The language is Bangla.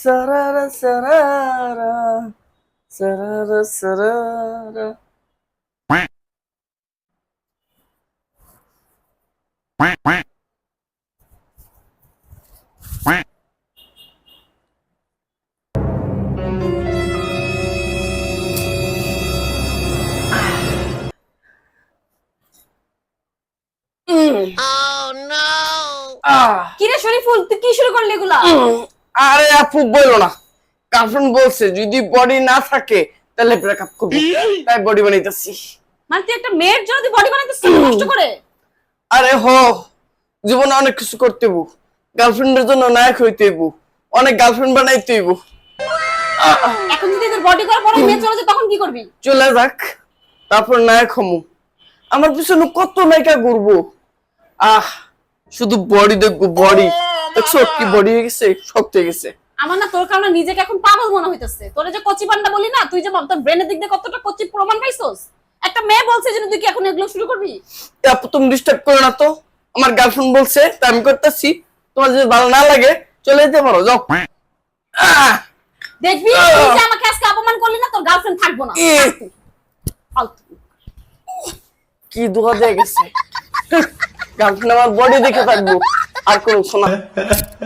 সারারা সারারা সারারা সারারা কিরে শরীফুল তুই কি শুরু করলি এগুলা? আরে আপু বলো না। গার্লফ্রেন্ড বলছে যদি বডি না থাকে তাহলে ব্রেকআপ করব। তাই বডি বানাইতেছি। মানে তুই একটা মেয়ের জন্য তুই বডি বানাইতেছিস কষ্ট করে? আরে হ জীবনে অনেক কিছু করতে হইব। গার্লফ্রেন্ডের জন্য নায়ক হইতে হইব। অনেক গার্লফ্রেন্ড বানাইতে হইব। এখন যদি তোর বডি করা বড় মেয়ে চলে যায় তখন কি করবি? চলে যাক তারপর নায়ক হমু। আমার পিছনে কত নায়িকা ঘুরবো? আহ শুধু বডি দেখব বডি দেখছ কি বডি হয়ে গেছে? শক্ত হয়ে গেছে। আমার না তোর কারণে নিজেকে এখন পাগল মনে হইতেছে। তোর যে কচি পান্ডা বলি না তুই যে তোর ব্রেনের দিক দিয়ে কতটা কচি প্রমাণ পাইছস? একটা মেয়ে বলছে যে তুই কি এখন এগুলো শুরু করবি? আপু তুমি ডিস্টার্ব করো না তো। আমার গার্লফ্রেন্ড বলছে আমি করতেছি। তোমার যদি ভালো না লাগে চলে যেতে পারো যাও। দেখবি? তুই আমাকে আজকে অপমান করলি না তোর গার্লফ্রেন্ড থাকব না। কি দোয়া দিয়ে গেছে। গার্লফ্রেন্ড আমার বডি দেখে থাকব। আর কোনো শোনা